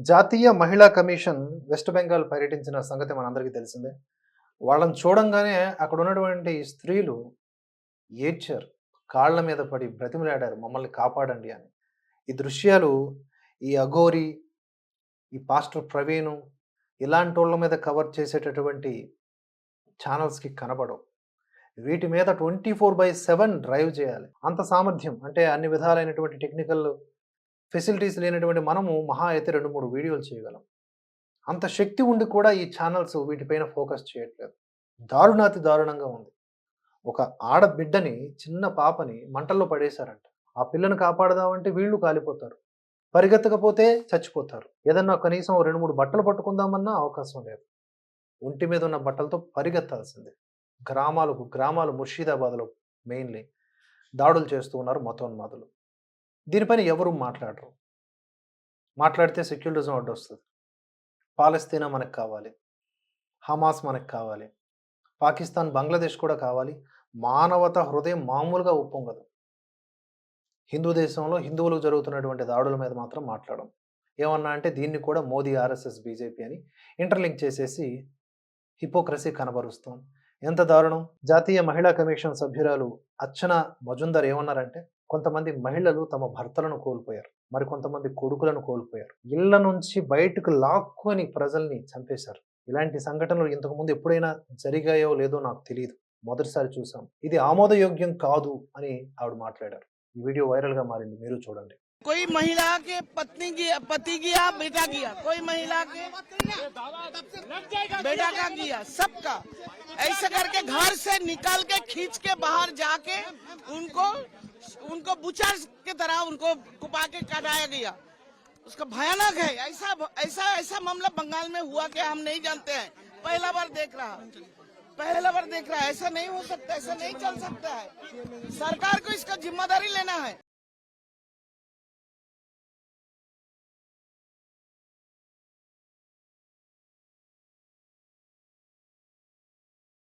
జాతీయ మహిళా commission west Bengal పర్యటించిన సంగతి మనందరికీ తెలిసిందే. వాళ్ళని చూడంగానే అక్కడ ఉన్నటువంటి స్త్రీలు ఏడ్చారు. కాళ్ళ మీద పడి బ్రతిమలాడారు. మమ్మల్ని కాపాడండి అని. ఈ దృశ్యాలు ఈ అఘోరి ఈ పాస్టర్ ప్రవీణు ఇలాంటి వాళ్ళ మీద కవర్ చేసేటటువంటి ఛానల్స్కి కనబడవు వీటి మీద twenty four by seven drive చేయాలి. అంత సామర్థ్యం అంటే అన్ని విధాలైనటువంటి టెక్నికల్ ఫెసిలిటీస్ లేనటువంటి మనము మహా అయితే రెండు మూడు వీడియోలు చేయగలం. అంత శక్తి ఉండి కూడా ఈ ఛానల్స్ వీటిపైన ఫోకస్ చేయట్లేదు. దారుణాతి దారుణంగా ఉంది. ఒక ఆడబిడ్డని చిన్న పాపని మంటల్లో పడేశారంట. ఆ పిల్లను కాపాడదామంటే వీళ్ళు కాలిపోతారు. పరిగెత్తకపోతే చచ్చిపోతారు. ఏదన్నా కనీసం రెండు మూడు బట్టలు పట్టుకుందామన్నా అవకాశం లేదు. ఒంటి మీద ఉన్న బట్టలతో పరిగెత్తాల్సిందే. గ్రామాలకు గ్రామాలు ముర్షిదాబాద్లో మెయిన్లీ దాడులు చేస్తూ ఉన్నారు మతోన్మాదులు. దీనిపైన ఎవరు మాట్లాడరు. మాట్లాడితే సెక్యులరిజం అడ్డు వస్తుంది. పాలస్తీనా మనకు కావాలి. హమాస్ మనకు కావాలి. పాకిస్తాన్ బంగ్లాదేశ్ కూడా కావాలి. మానవత హృదయం మామూలుగా ఉప్పొంగదు. హిందూ దేశంలో హిందువులకు జరుగుతున్నటువంటి దాడుల మీద మాత్రం మాట్లాడడం ఏమన్నా అంటే దీన్ని కూడా మోదీ ఆర్ఎస్ఎస్ బీజేపీ అని ఇంటర్లింక్ చేసేసి హిపోక్రసీ కనబరుస్తాం. ఎంత దారుణం. జాతీయ మహిళా కమిషన్ సభ్యురాలు అర్చన మజుందర్ ఏమన్నారంటే కొంతమంది మహిళలు తమ భర్తలను కోల్పోయారు. మరి కొంతమంది కొడుకులను కోల్పోయారు. ఇళ్ళ నుంచి బయటకు లాక్కొని ప్రజల్ని చంపేశారు. ఇలాంటి సంఘటనలు ఇంతకుముందు ఎప్పుడైనా జరిగాయో లేదో నాకు తెలియదు మొదటిసారి చూసాం ఇది ఆమోదయోగ్యం కాదు అని ఆవిడ మాట్లాడారు. వీడియో వైరల్ గా మారింది మీరు చూడండి कोई महिला के पत्नी गया पति गया बेटा गया कोई महिला के बेटा का गया सबका ऐसा करके घर से निकाल के खींच के बाहर जाके उनको उनको बुचर के तरह उनको कुपा के काटाया गया उसका भयानक है ऐसा ऐसा ऐसा मामला बंगाल में हुआ कि हम नहीं जानते हैं पहला बार देख रहा पहला बार देख रहा है। ऐसा नहीं हो सकता, ऐसा नहीं चल सकता है। सरकार को इसका ज़िम्मेदारी लेना है।